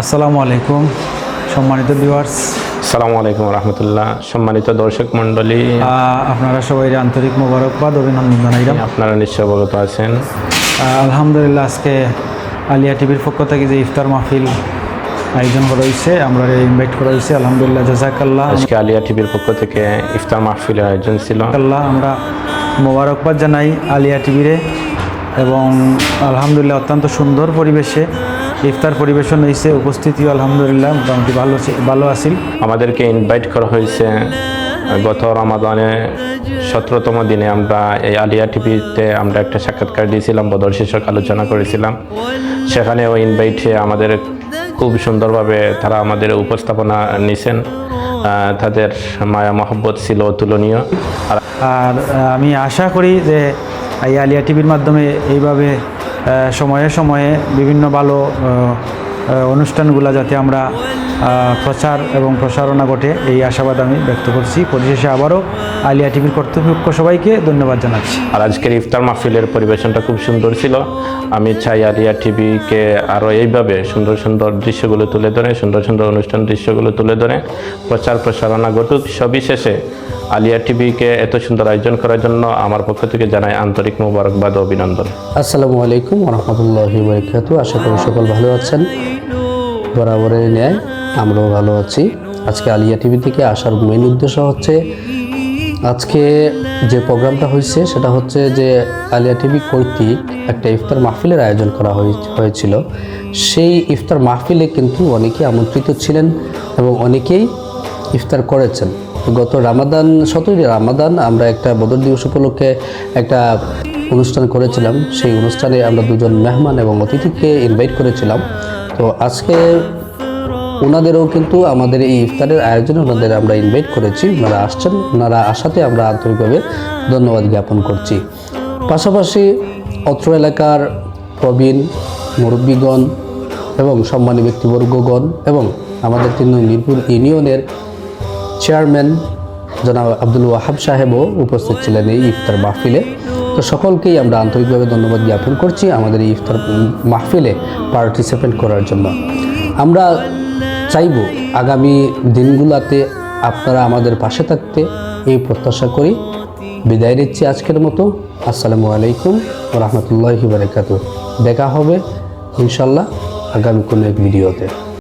আসসালামু আলাইকুম সম্মানিত ভিউয়ার্স আসসালামু আলাইকুম রহমতুল্লাহ। সম্মানিত দর্শক মণ্ডলী। আপনারা সবাই আন্তরিক মোবারকবাদ অভিনন্দন জানাইলাম। আপনারা নিশ্চয় অবগত আছেন। আলহামদুলিল্লাহ আজকে আলিয়া টিভির পক্ষ থেকে যে ইফতার মাহফিল আয়োজন করা হয়েছে আমরা ইনভাইট করা হয়েছে। আলহামদুলিল্লাহ জাজাকাল্লাহ। আজকে আলিয়া টিভির পক্ষ থেকে ইফতার মাহফিলের আয়োজন ছিল। আল্লাহ আমরা মোবারকবাদ জানাই আলিয়া টিভিরে। এবং আলহামদুলিল্লাহ অত্যন্ত সুন্দর পরিবেশে ইফতার পরিবেশন হয়েছে উপস্থিতিও আলহামদুলিল্লাহ মোটামুটি ভালো ভালো আছিল আমাদেরকে ইনভাইট করা হয়েছে গত রমাদানে সতেরোতম দিনে আমরা এই আলিয়া টিভিতে আমরা একটা সাক্ষাৎকার দিয়েছিলাম বদল শীর্ষক আলোচনা করেছিলাম। সেখানে ওই ইনভাইটে আমাদের খুব সুন্দরভাবে তারা আমাদের উপস্থাপনা নিছেন তাদের মায়া মহব্বত ছিল অতুলনীয়। আর আর আমি আশা করি যে এই আলিয়া টিভির মাধ্যমে এইভাবে সময়ে সময়ে বিভিন্ন ভালো অনুষ্ঠানগুলো যাতে আমরা প্রচার এবং প্রসারণা ঘটে এই আশাবাদ আমি ব্যক্ত করছি। পরিশেষে আবারও আলিয়া টিভির কর্তৃপক্ষ সবাইকে ধন্যবাদ জানাচ্ছি। আর আজকের ইফতার মাহফিলের পরিবেশনটা খুব সুন্দর ছিল। আমি চাই আলিয়া টিভিকে আরও এইভাবে সুন্দর সুন্দর দৃশ্যগুলো তুলে ধরে সুন্দর সুন্দর অনুষ্ঠান দৃশ্যগুলো তুলে ধরে প্রচার প্রসারণা ঘটুক। সবিশেষে আলিয়া টিভিকে এত সুন্দর আয়োজন করার জন্য আমার পক্ষ থেকে জানাই আন্তরিক মোবারকবাদ ও অভিনন্দন। আসসালামু আলাইকুম রহমতুল্লাহি বরকাত আশা করি সকল ভালো আছেন। বরাবরের ন্যায় আমরাও ভালো আছি। আজকে আলিয়া টিভি থেকে আসার মেইন উদ্দেশ্য হচ্ছে, আজকে যে প্রোগ্রামটা হয়েছে সেটা হচ্ছে যে আলিয়া টিভি কর্তৃক একটা ইফতার মাহফিলের আয়োজন করা হয়ে- হয়েছিল। সেই ইফতার মাহফিলে কিন্তু অনেকেই আমন্ত্রিত ছিলেন এবং অনেকেই ইফতার করেছেন। গত রামাদান, সতেরোই রামাদান আমরা একটা বদর দিবস উপলক্ষে একটা অনুষ্ঠান করেছিলাম। সেই অনুষ্ঠানে আমরা দুজন মেহমান এবং অতিথিকে ইনভাইট করেছিলাম। তো আজকে ওনাদেরও কিন্তু আমাদের এই ইফতারের আয়োজনে ওনাদের আমরা ইনভাইট করেছি। ওনারা আসছেন, ওনারা আসাতে আমরা আন্তরিকভাবে ধন্যবাদ জ্ঞাপন করছি। পাশাপাশি অত্র এলাকার প্রবীণ মুরব্বীগণ এবং সম্মানী ব্যক্তিবর্গগণ এবং আমাদের তিন মিরপুর ইউনিয়নের চেয়ারম্যান জনাব আব্দুল ওয়াহাব সাহেবও উপস্থিত ছিলেন এই ইফতার মাহফিলে। সকলকেই আমরা আন্তরিকভাবে ধন্যবাদ জ্ঞাপন করছি আমাদের এই ইফতার মাহফিলে পার্টিসিপেট করার জন্য। আমরা চাইব আগামী দিনগুলোতে আপনারা আমাদের পাশে থাকতে এই প্রত্যাশা করি। বিদায় নিচ্ছি আজকের মতো। আসসালামু আলাইকুম রহমতুল্লাহি বারকাত দেখা হবে ইনশাল্লাহ আগামী কোনো এক ভিডিওতে।